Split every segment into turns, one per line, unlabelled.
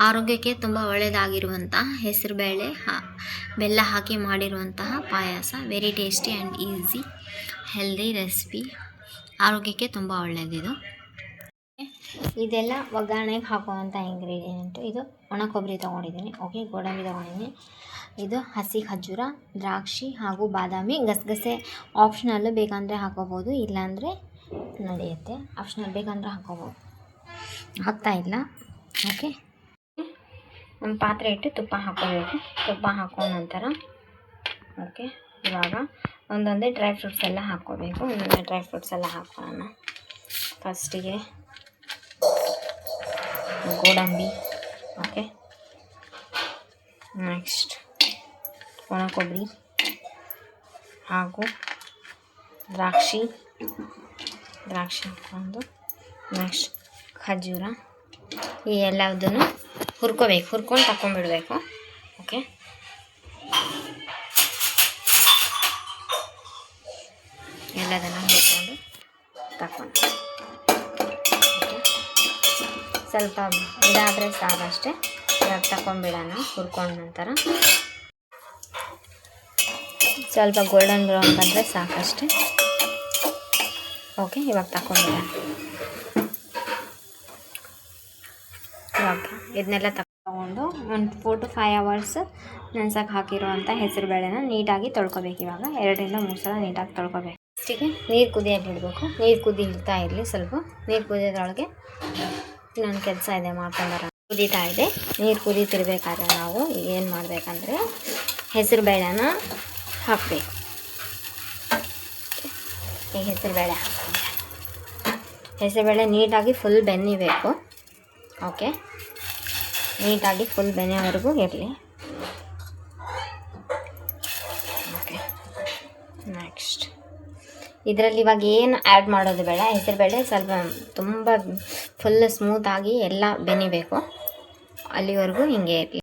ಆರೋಗ್ಯಕ್ಕೆ ತುಂಬ ಒಳ್ಳೆಯದಾಗಿರುವಂತಹ ಹೆಸರುಬೇಳೆ ಹಾ, ಬೆಲ್ಲ ಹಾಕಿ ಮಾಡಿರುವಂತಹ ಪಾಯಸ. Very tasty and easy healthy recipe ಆರೋಗ್ಯಕ್ಕೆ ತುಂಬ ಒಳ್ಳೆಯದಿದು. ಇದೆಲ್ಲ ಒಗ್ಗರಣೆಗೆ ಹಾಕುವಂಥ ಇಂಗ್ರೀಡಿಯೆಂಟು ಇದು ಒಣ ಕೊಬ್ಬರಿ ತೊಗೊಂಡಿದ್ದೀನಿ. ಓಕೆ ಗೋಡಂಬಿ ತೊಗೊಂಡಿದ್ದೀನಿ. ಇದು ಹಸಿ ಖರ್ಜೂರ, ದ್ರಾಕ್ಷಿ ಹಾಗೂ ಬಾದಾಮಿ. ಗಸಗಸೆ ಆಪ್ಷನಲ್ಲು ಬೇಕಂದರೆ ಹಾಕೋಬೋದು, ಇಲ್ಲಾಂದರೆ ನಡೆಯುತ್ತೆ. ಆಪ್ಷನಲ್ ಬೇಕಂದ್ರೆ ಹಾಕೋಬೋದು. ಹಾಕ್ತಾ ಇಲ್ಲ. ಓಕೆ ಒಂದು ಪಾತ್ರೆ ಇಟ್ಟು ತುಪ್ಪ ಹಾಕೋಬೇಕು ತುಪ್ಪ ಹಾಕೋ ನಂತರ, ಓಕೆ, ಇವಾಗ ಒಂದೊಂದೇ ಡ್ರೈ ಫ್ರೂಟ್ಸ್ ಎಲ್ಲ ಹಾಕ್ಕೋಬೇಕು. ಒಂದೊಂದೇ ಡ್ರೈ ಫ್ರೂಟ್ಸ್ ಎಲ್ಲ ಹಾಕೋಣ ಫಸ್ಟಿಗೆ ಗೋಡಂಬಿ, ಓಕೆ. ನೆಕ್ಸ್ಟ್ ಒಣ ಕೊಬ್ಬರಿ ಹಾಗೂ ದ್ರಾಕ್ಷಿ. ದ್ರಾಕ್ಷಿ ಹಾಕ್ಕೊಂಡು ನೆಕ್ಸ್ಟ್ ಖಜೂರ ಈ ಎಲ್ಲದನ್ನು ಹುರ್ಕೋಬೇಕು, ಹುರ್ಕೊಂಡು ತಗೊಂಡ್ಬಿಡ್ಬೇಕು ಓಕೆ ಎಲ್ಲದನ್ನು ಹುರ್ಕೊಂಡು ತಕೊಂಡು ಸ್ವಲ್ಪ ಇದಾದರೆ ಸಾಕಷ್ಟೇ ಇವಾಗ ತಗೊಂಡ್ಬಿಡೋಣ ಹುರ್ಕೊಂಡ ನಂತರ. ಸ್ವಲ್ಪ ಗೋಲ್ಡನ್ ಬ್ರೌನ್ ಬಂದರೆ ಸಾಕಷ್ಟೇ. ಓಕೆ ಇವಾಗ ತಗೊಂಡ್ಬಿಡೋಣ ಇವಾಗ ಇದನ್ನೆಲ್ಲ ತಗೊಂಡು ಒಂದು ಫೋರ್ ಟು ಫೈವ್ ಅವರ್ಸ್ ನೆನ್ಸಕ್ಕೆ ಹಾಕಿರುವಂಥ ಹೆಸರು ಬೇಳೆನ ನೀಟಾಗಿ ತೊಳ್ಕೊಬೇಕು. ಇವಾಗ ಎರಡರಿಂದ ಮೂರು ಸಲ ನೀಟಾಗಿ ತೊಳ್ಕೊಬೇಕು. ಫಸ್ಟಿಗೆ ನೀರು ಕುದಿಯಕ್ಕೆ ಇಡಬೇಕು ನೀರು ಕುದಿ ಇಡ್ತಾ ಇರಲಿ ಸ್ವಲ್ಪ. ನೀರು ಕುದಿಯೋದ್ರೊಳಗೆ ನನ್ನ ಕೆಲಸ ಇದೆ ಮಾಡ್ಕೊಂಬರ ಕುದೀತಾ ಇದೆ. ನೀರು ಕುದೀತಿರ್ಬೇಕಾದ್ರೆ ನಾವು ಏನು ಮಾಡಬೇಕಂದ್ರೆ ಹೆಸರು ಬೇಳೆನ ಹಾಕಬೇಕು. ಈಗ ಹೆಸರು ಬೇಳೆ ಹೆಸರುಬೇಳೆ ನೀಟಾಗಿ ಫುಲ್ ಬೆನ್ನಿಬೇಕು. ಓಕೆ ನೀಟಾಗಿ ಫುಲ್ ಬೆನೆಯವರೆಗೂ ಇರಲಿ. ಓಕೆ ನೆಕ್ಸ್ಟ್ ಇದರಲ್ಲಿ ಇವಾಗ ಏನು ಆ್ಯಡ್ ಮಾಡೋದು ಬೇಡ. ಹೆಸರುಬೇಳೆ ಸ್ವಲ್ಪ ತುಂಬ ಫುಲ್ ಸ್ಮೂತಾಗಿ ಎಲ್ಲ ಬೆನಿಬೇಕು. ಅಲ್ಲಿವರೆಗೂ ಹಿಂಗೆ ಇರಲಿ.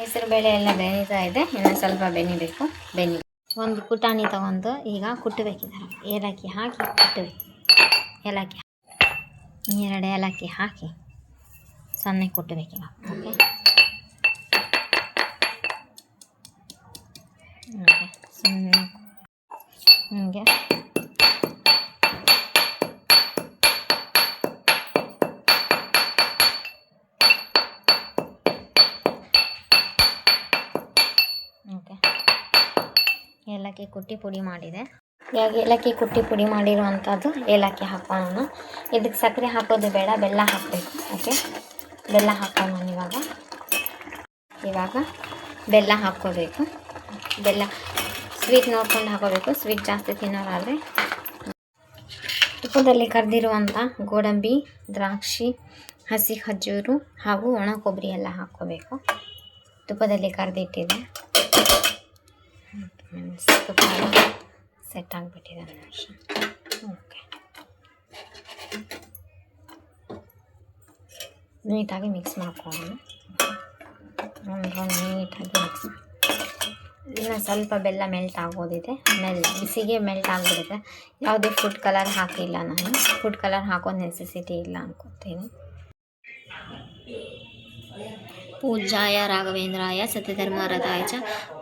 ಹೆಸರುಬೇಳೆ ಎಲ್ಲ ಬೆನೀತಾ ಇದೆ. ಇನ್ನು ಸ್ವಲ್ಪ ಬೆನಿಬೇಕು. ಬೆನಿ. ಒಂದು ಪುಟಾಣಿ ತಗೊಂಡು ಈಗ ಕುಟ್ಟಬೇಕಿದ್ದಾರೆ ಏಲಕ್ಕಿ ಹಾಕಿ ಕುಟ್ಟಬೇಕು ಏಲಕ್ಕಿ ಎರಡು ಏಲಕ್ಕಿ ಹಾಕಿ ಸಣ್ಣಗೆ ಕುಟ್ಟಬೇಕೀಗ ಓಕೆ ಹಾಗೆ ಸುಮ್ಮನೆ ಹೀಗೆ. ಓಕೆ ಏಲಕ್ಕಿ ಕುಟ್ಟಿ ಪುಡಿ ಮಾಡಿದೆ. ಇವಾಗ ಏಲಕ್ಕಿ ಕುಟ್ಟಿ ಪುಡಿ ಮಾಡಿರುವಂಥದ್ದು ಏಲಕ್ಕಿ ಹಾಕೋಣ ಇದಕ್ಕೆ ಸಕ್ಕರೆ ಹಾಕೋದು ಬೇಡ, ಬೆಲ್ಲ ಹಾಕಬೇಕು. ಓಕೆ ಬೆಲ್ಲ ಹಾಕೋಣ ಇವಾಗ. ಇವಾಗ ಬೆಲ್ಲ ಹಾಕ್ಕೋಬೇಕು ಬೆಲ್ಲ ಸ್ವೀಟ್ ನೋಡ್ಕೊಂಡು ಹಾಕೋಬೇಕು. ಸ್ವೀಟ್ ಜಾಸ್ತಿ ತಿನ್ನೋರಾದರೆ. ತುಪ್ಪದಲ್ಲಿ ಕರೆದಿರುವಂಥ ಗೋಡಂಬಿ, ದ್ರಾಕ್ಷಿ, ಹಸಿ ಖಜೂರು ಹಾಗೂ ಒಣ ಕೊಬ್ಬರಿ ಎಲ್ಲ ಹಾಕ್ಕೋಬೇಕು ತುಪ್ಪದಲ್ಲಿ ಕರೆದಿಟ್ಟಿದೆ. ತುಪ್ಪ ಸೆಟ್ ಆಗಿಬಿಟ್ಟಿದೆ ನೋಡಿ ಓಕೆ. ನೀಟಾಗಿ ಮಿಕ್ಸ್ ಮಾಡ್ಕೊಳ್ಳೋಣ. ನೀಟಾಗಿ ಮಿಕ್ಸ್ ಇನ್ನು ಸ್ವಲ್ಪ ಬೆಲ್ಲ ಮೆಲ್ಟ್ ಆಗೋದಿದೆ. ಮೆಲ್ ಬಿಸಿಗೆ ಮೆಲ್ಟ್ ಆಗಿಬಿಡುತ್ತೆ. ಯಾವುದೇ ಫುಡ್ ಕಲರ್ ಹಾಕಿಲ್ಲ ನಾನು. ಫುಡ್ ಕಲರ್ ಹಾಕೋ ನೆಸೆಸಿಟಿ ಇಲ್ಲ ಅನ್ಕೋತೀನಿ. ಪೂಜ್ಯಾಯ ರಾಘವೇಂದ್ರಾಯ ಸತ್ಯಧರ್ಮರಥಾಯ ಚ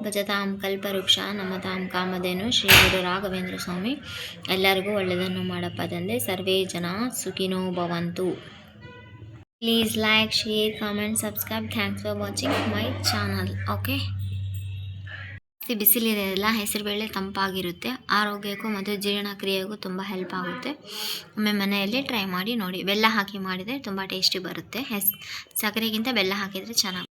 ಭಜತಾಂ ಕಲ್ಪವೃಕ್ಷ ನಮತಾಂ ಕಾಮಧೇನು ಶ್ರೀ ಗುರು ರಾಘವೇಂದ್ರ ಸ್ವಾಮಿ. ಎಲ್ಲರಿಗೂ ಒಳ್ಳೆಯದನ್ನು ಮಾಡಪ್ಪ ತಂದೆ. ಸರ್ವೇ ಜನ ಸುಖಿನೋ ಭವಂತು. Please like share comment subscribe thanks for watching my channel okay ಬಿಸಿಲಿರೋದಿಲ್ಲ ಹೆಸರುಬೇಳೆ ತಂಪಾಗಿರುತ್ತೆ. ಆರೋಗ್ಯಕ್ಕೂ ಮತ್ತು ಜೀರ್ಣಕ್ರಿಯೆಗೂ ತುಂಬ ಹೆಲ್ಪ್ ಆಗುತ್ತೆ. ಒಮ್ಮೆ ಮನೆಯಲ್ಲಿ ಟ್ರೈ ಮಾಡಿ ನೋಡಿ. ಬೆಲ್ಲ ಹಾಕಿ ಮಾಡಿದರೆ ತುಂಬ ಟೇಸ್ಟಿ ಬರುತ್ತೆ. ಹೆಸ್, ಸಕ್ಕರೆಗಿಂತ ಬೆಲ್ಲ ಹಾಕಿದರೆ ಚೆನ್ನಾಗಿ